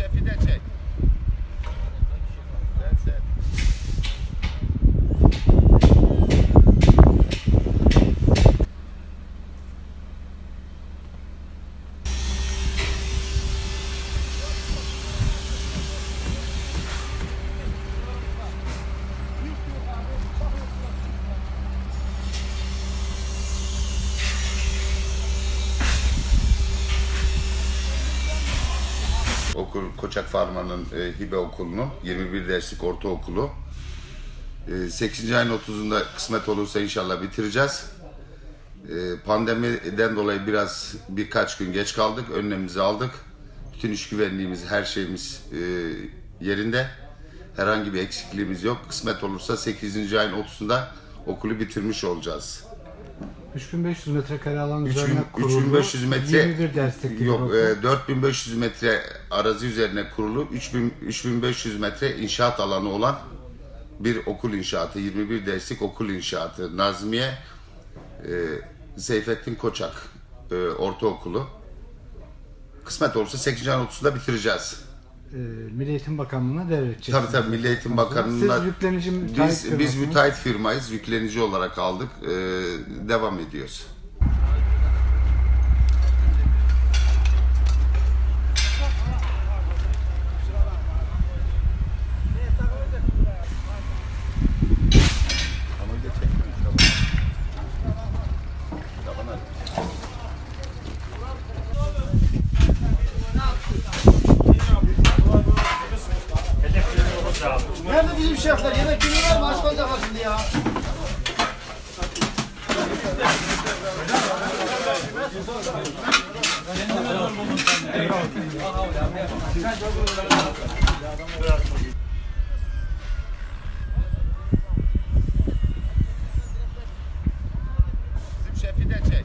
Şefi de çek. Okul Koçak Farma'nın e, hibe okulunun 21 derslik ortaokulu. E, 8. ayın 30'unda kısmet olursa inşallah bitireceğiz. E, pandemiden dolayı biraz birkaç gün geç kaldık. Önlemimizi aldık. Bütün iş güvenliğimiz, her şeyimiz e, yerinde. Herhangi bir eksikliğimiz yok. Kısmet olursa 8. ayın 30'unda okulu bitirmiş olacağız. 3500 metrekare alan 3000 üzerine kurulu. 3500 metre 21 derslik yok e, 4500 metre arazi üzerine kurulu 3000 3500 metre inşaat alanı olan bir okul inşaatı 21 derslik okul inşaatı Nazmiye e, Seyfettin Koçak e, ortaokulu kısmet olursa 8. ayın 30'da bitireceğiz. Ee, Milli Eğitim Bakanlığı'na devredeceksiniz. Tabii tabii Milli Eğitim Bakanlığı'na Siz yüklenici müteahhit biz, biz firmasınız. müteahhit firmayız. Yüklenici olarak aldık. E, devam ediyoruz. Nerede bizim şefler? Yemek yemiyorlar mı? Açlanacaklar şimdi ya. Bizim şefi de çek.